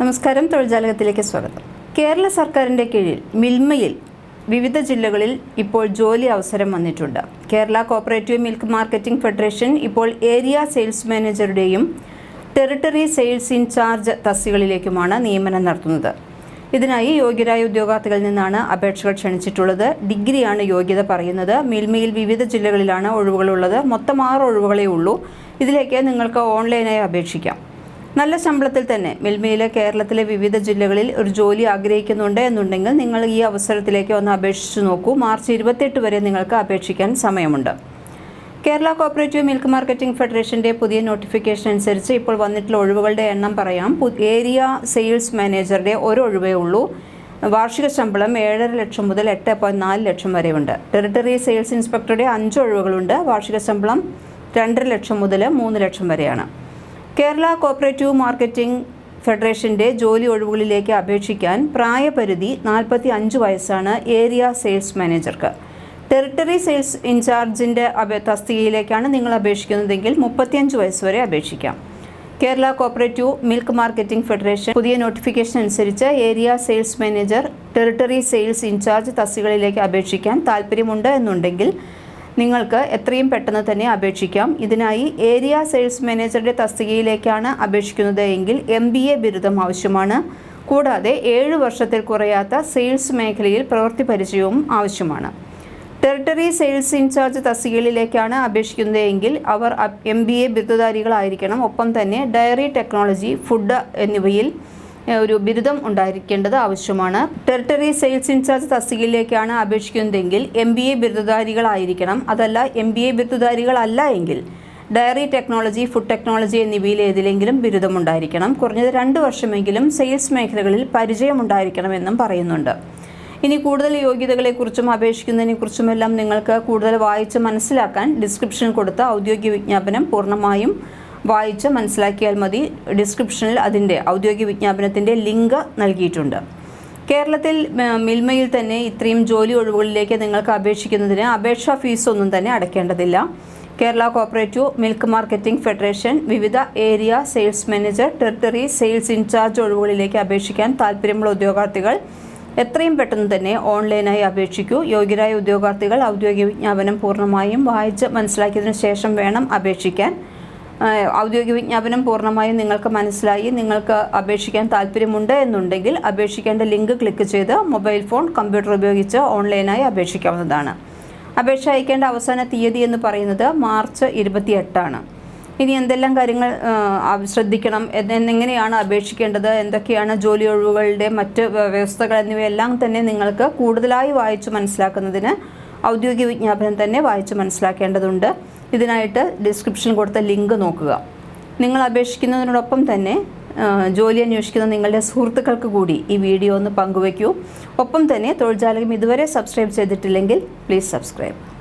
നമസ്കാരം തൊഴിൽജാലകത്തിലേക്ക് സ്വാഗതം. കേരള സർക്കാരിന്റെ കീഴിൽ മിൽമയിൽ വിവിധ ജില്ലകളിൽ ഇപ്പോൾ ജോലി അവസരം വന്നിട്ടുണ്ട്. Kerala cooperative milk marketing federation ഇപ്പോൾ ഏരിയ സെയിൽസ് മാനേജറുടെയും ടെറിട്ടറി സെയിൽസ് ഇൻചാർജ് തസ്തികളിലേക്കുമാണ് നിയമനം നടത്തുന്നത്. ഇതിനായി യോഗ്യരായ ഉദ്യോഗാർത്ഥികളിൽ നിന്നാണ് അപേക്ഷകൾ ക്ഷണിച്ചിട്ടുള്ളത്. ഡിഗ്രിയാണ് യോഗ്യത പറയുന്നത്. മിൽമയിൽ വിവിധ ജില്ലകളിലാണ് ഒഴിവുകളുള്ളത്. മൊത്തം ആറ് ഒഴിവുകളേ ഉള്ളൂ. ഇതിലേക്ക് നിങ്ങൾക്ക് ഓൺലൈനായി അപേക്ഷിക്കാം. നല്ല ശമ്പളത്തിൽ തന്നെ മിൽമയിലെ കേരളത്തിലെ വിവിധ ജില്ലകളിൽ ഒരു ജോലി ആഗ്രഹിക്കുന്നുണ്ട് എന്നുണ്ടെങ്കിൽ നിങ്ങൾ ഈ അവസരത്തിലേക്ക് ഒന്ന് അപേക്ഷിച്ചു നോക്കൂ. മാർച്ച് ഇരുപത്തെട്ട് വരെ നിങ്ങൾക്ക് അപേക്ഷിക്കാൻ സമയമുണ്ട്. കേരള കോപ്പറേറ്റീവ് മിൽക്ക് മാർക്കറ്റിംഗ് ഫെഡറേഷന്റെ പുതിയ നോട്ടിഫിക്കേഷൻ അനുസരിച്ച് ഇപ്പോൾ വന്നിട്ടുള്ള ഒഴിവുകളുടെ എണ്ണം പറയാം. ഏരിയ സെയിൽസ് മാനേജറുടെ ഒരു ഒഴിവേ ഉള്ളൂ. വാർഷിക ശമ്പളം ഏഴര ലക്ഷം മുതൽ എട്ട് പോയിന്റ് നാല് ലക്ഷം ടെറിട്ടറി സെയിൽസ് ഇൻസ്പെക്ടറുടെ അഞ്ച് ഒഴിവുകളുണ്ട്. വാർഷിക ശമ്പളം രണ്ടര ലക്ഷം മുതൽ മൂന്ന് ലക്ഷം വരെയാണ്. കേരള കോപ്പറേറ്റീവ് മാർക്കറ്റിംഗ് ഫെഡറേഷന്റെ ജോലി ഒഴിവുകളിലേക്ക് അപേക്ഷിക്കാൻ പ്രായപരിധി നാൽപ്പത്തി അഞ്ച് വയസ്സാണ് ഏരിയ സെയിൽസ് മാനേജർക്ക്. ടെറിട്ടറി സെയിൽസ് ഇൻചാർജിന്റെ തസ്തികയിലേക്കാണ് നിങ്ങൾ അപേക്ഷിക്കുന്നതെങ്കിൽ മുപ്പത്തിയഞ്ച് വയസ്സ് വരെ അപേക്ഷിക്കാം. Kerala cooperative milk marketing federation പുതിയ നോട്ടിഫിക്കേഷൻ അനുസരിച്ച് area sales manager territory sales incharge തസ്തികളിലേക്ക് അപേക്ഷിക്കാൻ താല്പര്യമുണ്ട് എന്നുണ്ടെങ്കിൽ നിങ്ങൾക്ക് എത്രയും പെട്ടെന്ന് തന്നെ അപേക്ഷിക്കാം. ഇതിനായി ഏരിയ സെയിൽസ് മാനേജറുടെ തസ്തികയിലേക്കാണ് അപേക്ഷിക്കുന്നത് എങ്കിൽ എം ബി എ ബിരുദം ആവശ്യമാണ്. കൂടാതെ ഏഴ് വർഷത്തിൽ കുറയാത്ത സെയിൽസ് മേഖലയിൽ പ്രവൃത്തി പരിചയവും ആവശ്യമാണ്. ടെറിട്ടറി സെയിൽസ് ഇൻചാർജ് തസ്തികകളിലേക്കാണ് അപേക്ഷിക്കുന്നത് എങ്കിൽ അവർ എം ബി എ ബിരുദധാരികളായിരിക്കണം. ഒപ്പം തന്നെ ഡയറി ടെക്നോളജി ഫുഡ് എന്നിവയിൽ ഒരു ബിരുദം ഉണ്ടായിരിക്കേണ്ടത് ആവശ്യമാണ്. ടെറിട്ടറി സെയിൽസ് ഇൻചാർജ് തസ്തികയിലേക്കാണ് അപേക്ഷിക്കുന്നതെങ്കിൽ എം ബി എ ബിരുദധാരികളായിരിക്കണം. അതല്ല എം ബി എ ബിരുദധാരികളല്ല എങ്കിൽ ഡയറി ടെക്നോളജി ഫുഡ് ടെക്നോളജി എന്നിവയിൽ ഏതിലെങ്കിലും ബിരുദമുണ്ടായിരിക്കണം കുറഞ്ഞത് രണ്ട് വർഷമെങ്കിലും സെയിൽസ് മേഖലകളിൽ പരിചയമുണ്ടായിരിക്കണമെന്നും പറയുന്നുണ്ട്. ഇനി കൂടുതൽ യോഗ്യതകളെക്കുറിച്ചും അപേക്ഷിക്കുന്നതിനെക്കുറിച്ചുമെല്ലാം നിങ്ങൾക്ക് കൂടുതൽ വായിച്ച് മനസ്സിലാക്കാൻ ഡിസ്ക്രിപ്ഷൻ കൊടുത്ത ഔദ്യോഗിക വിജ്ഞാപനം പൂർണമായും വായിച്ച് മനസ്സിലാക്കിയാൽ മതി. ഡിസ്ക്രിപ്ഷനിൽ അതിന്റെ ഔദ്യോഗിക വിജ്ഞാപനത്തിന്റെ ലിങ്ക് നൽകിയിട്ടുണ്ട്. കേരളത്തിൽ മിൽമയിൽ തന്നെ ഇത്രയും ജോലി ഒഴിവുകളിലേക്ക് നിങ്ങൾക്ക് അപേക്ഷിക്കുന്നതിന് അപേക്ഷാ ഫീസൊന്നും തന്നെ അടയ്ക്കേണ്ടതില്ല. Kerala cooperative milk marketing federation വിവിധ area sales manager territory sales incharge ഒഴിവുകളിലേക്ക് അപേക്ഷിക്കാൻ താല്പര്യമുള്ള ഉദ്യോഗാർത്ഥികൾ എത്രയും പെട്ടെന്ന് തന്നെ ഓൺലൈനായി അപേക്ഷിക്കൂ. യോഗ്യരായ ഉദ്യോഗാർത്ഥികൾ ഔദ്യോഗിക വിജ്ഞാപനം പൂർണമായും വായിച്ച് മനസ്സിലാക്കിയതിനു ശേഷം വേണം അപേക്ഷിക്കാൻ. ഔദ്യോഗിക വിജ്ഞാപനം പൂർണമായും നിങ്ങൾക്ക് മനസ്സിലായി. നിങ്ങൾക്ക് അപേക്ഷിക്കാൻ താല്പര്യമുണ്ട് എന്നുണ്ടെങ്കിൽ അപേക്ഷിക്കേണ്ട ലിങ്ക് ക്ലിക്ക് ചെയ്ത് മൊബൈൽ ഫോൺ കമ്പ്യൂട്ടർ ഉപയോഗിച്ച് ഓൺലൈനായി അപേക്ഷിക്കാവുന്നതാണ്. അപേക്ഷ അയക്കേണ്ട അവസാന തീയതി എന്ന് പറയുന്നത് മാർച്ച് ഇരുപത്തി എട്ടാണ് ഇനി എന്തെല്ലാം കാര്യങ്ങൾ ശ്രദ്ധിക്കണം? എങ്ങനെയാണ് അപേക്ഷിക്കേണ്ടത്? എന്തൊക്കെയാണ് ജോലി ഒഴിവുകളുടെ മറ്റ് വ്യവസ്ഥകൾ എന്നിവയെല്ലാം തന്നെ നിങ്ങൾക്ക് കൂടുതലായി വായിച്ചു മനസ്സിലാക്കുന്നതിന് ഔദ്യോഗിക വിജ്ഞാപനം തന്നെ വായിച്ച് മനസ്സിലാക്കേണ്ടതുണ്ട്. ഇതിനായിട്ട് ഡിസ്ക്രിപ്ഷൻ കൊടുത്ത ലിങ്ക് നോക്കുക. നിങ്ങൾ അപേക്ഷിക്കുന്നതിനോടൊപ്പം തന്നെ ജോലി അന്വേഷിക്കുന്ന നിങ്ങളുടെ സുഹൃത്തുക്കൾക്ക് കൂടി ഈ വീഡിയോ ഒന്ന് പങ്കുവയ്ക്കൂ. ഒപ്പം തന്നെ തൊഴിൽജാലകം ഇതുവരെ സബ്സ്ക്രൈബ് ചെയ്തിട്ടില്ലെങ്കിൽ പ്ലീസ് സബ്സ്ക്രൈബ്